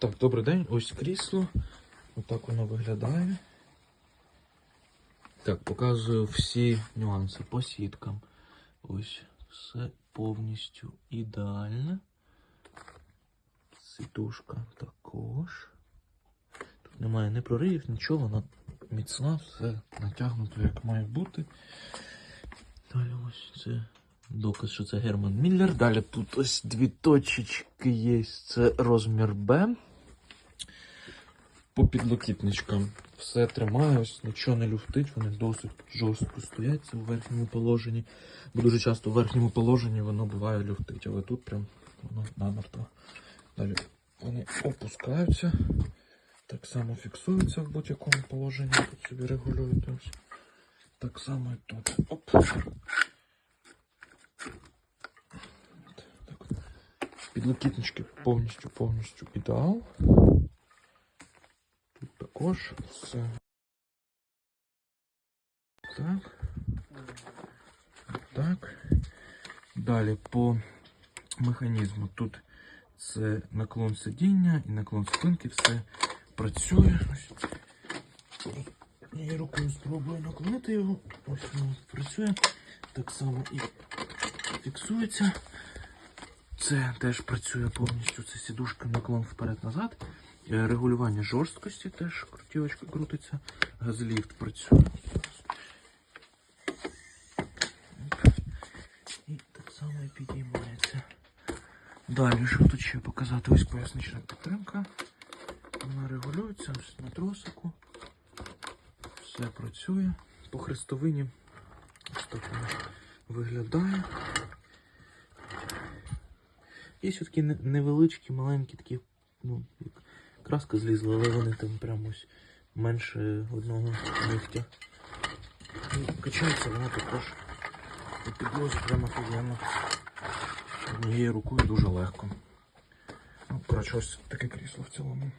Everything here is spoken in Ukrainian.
Так, добрий день, ось крісло. Отак воно виглядає. Так, показую всі нюанси по сіткам. Ось все повністю ідеально. Сідушка також. Тут немає ні проривів, нічого, вона міцна, все натягнуто як має бути. Далі ось це доказ, що це Герман Міллер. Далі тут ось дві точечки є. Це розмір Б. По підлокітничкам все тримає, ось нічого не люфтить, вони досить жорстко стоять це у верхньому положенні. Бо дуже часто в верхньому положенні воно буває люфтить, але тут прям воно намертво. Далі вони опускаються, так само фіксуються в будь-якому положенні. Тут собі регулюєте. Так само і тут. Оп. Підлокітнички повністю повністю ідеал. Тут також все. Так. Так. Далі по механізму. Тут це наклон сидіння і наклон спинки, все працює. Я рукою спробую наклонити його. Ось воно працює. Так само і фіксується. Це теж працює повністю. Це сідушка наклон вперед-назад. Е, Регулювання жорсткості теж крутівочка крутиться. Газліфт працює. І так само і підіймається. Далі, що тут ще показати? Ось пояснична підтримка. Вона регулюється на тросику. Все працює. По хрестовині ось так воно виглядає. Є такі невеличкі, маленькі такі, ну, як краска злізла, але вони там прямо ось менше одного нігтя. І качається вона також І підлозі прямо офігенно. Однією рукою дуже легко. Ну, коротше, ось таке крісло в цілому.